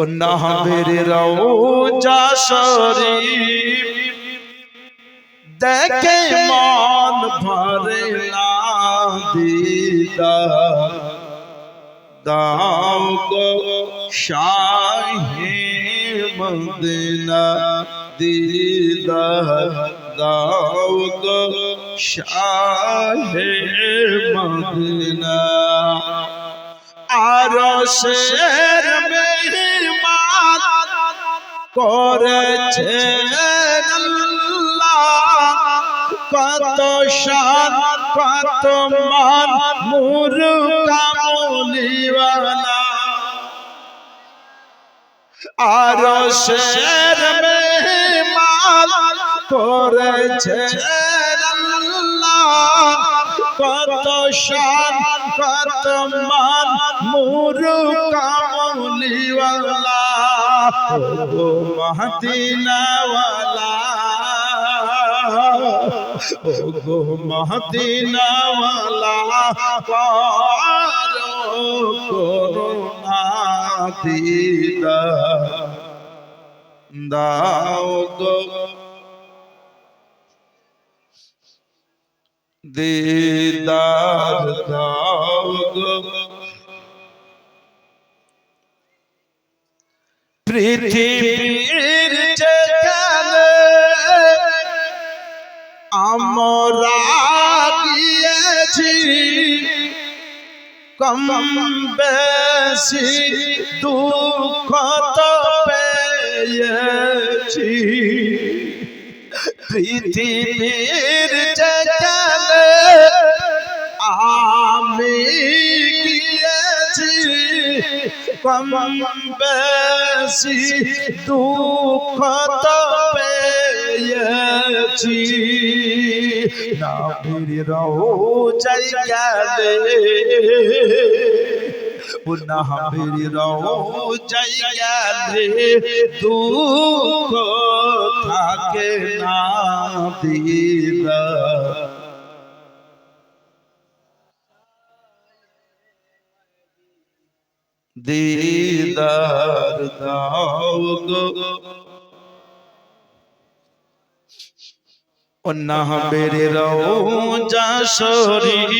ও নাহবের রওজা শরীফ। দেখে মন ভরে না দিদার দাও গো শাহে মদিনা দিদার দাও গো শাহে মদিনা। আর শের মেহমান করেছে কত শান কত মান, মুরুকা মৌলিওয়ালা। আর শের মেহমান করেছে কত শান কত মান, মুরুকা মৌলিওয়ালা। ও মহদিনাওয়ালা ও গো মহদিনাওয়ালা পারো করুণা দিদা দাও গো দিদার দাও গো পৃথিবীর যেখানে আমরা গিয়েছি কম বেশি দুঃখ তো পেয়েছি। পৃথিবীর যেখানে কম বেশি দুঃখ তো পেয়েছি। নাবির রোজাই গেলে নাবির রোজাই গেলে দুঃখ থাকে না দিলা দিদার দাও গো। ও নাহবের রওজা শরীফ।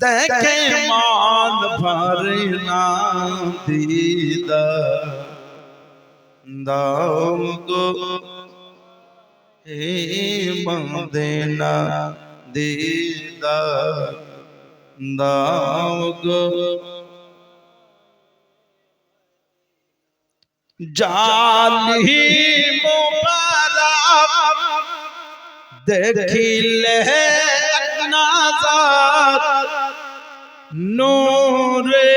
দেখে মান ভরে না দিদার দাও গো। হে মদিনা দিদার দাও গো। জালি মোবারক দেখিলে নাজার নূরে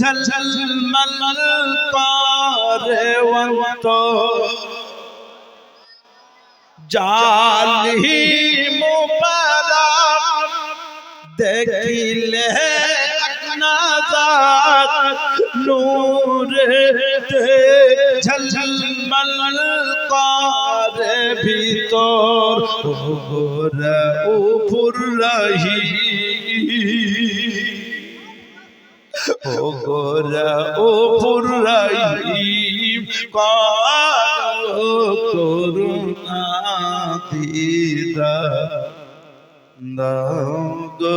ঝলমল করে ওয়ান্ত জালি মোবারক নূরে ঝলমল করে ভিতর ওরা উপর রহি। ও গোরা উপর রহি করুণা দিদা। দাও গো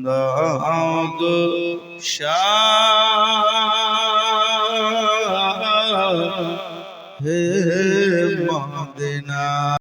গো শাহ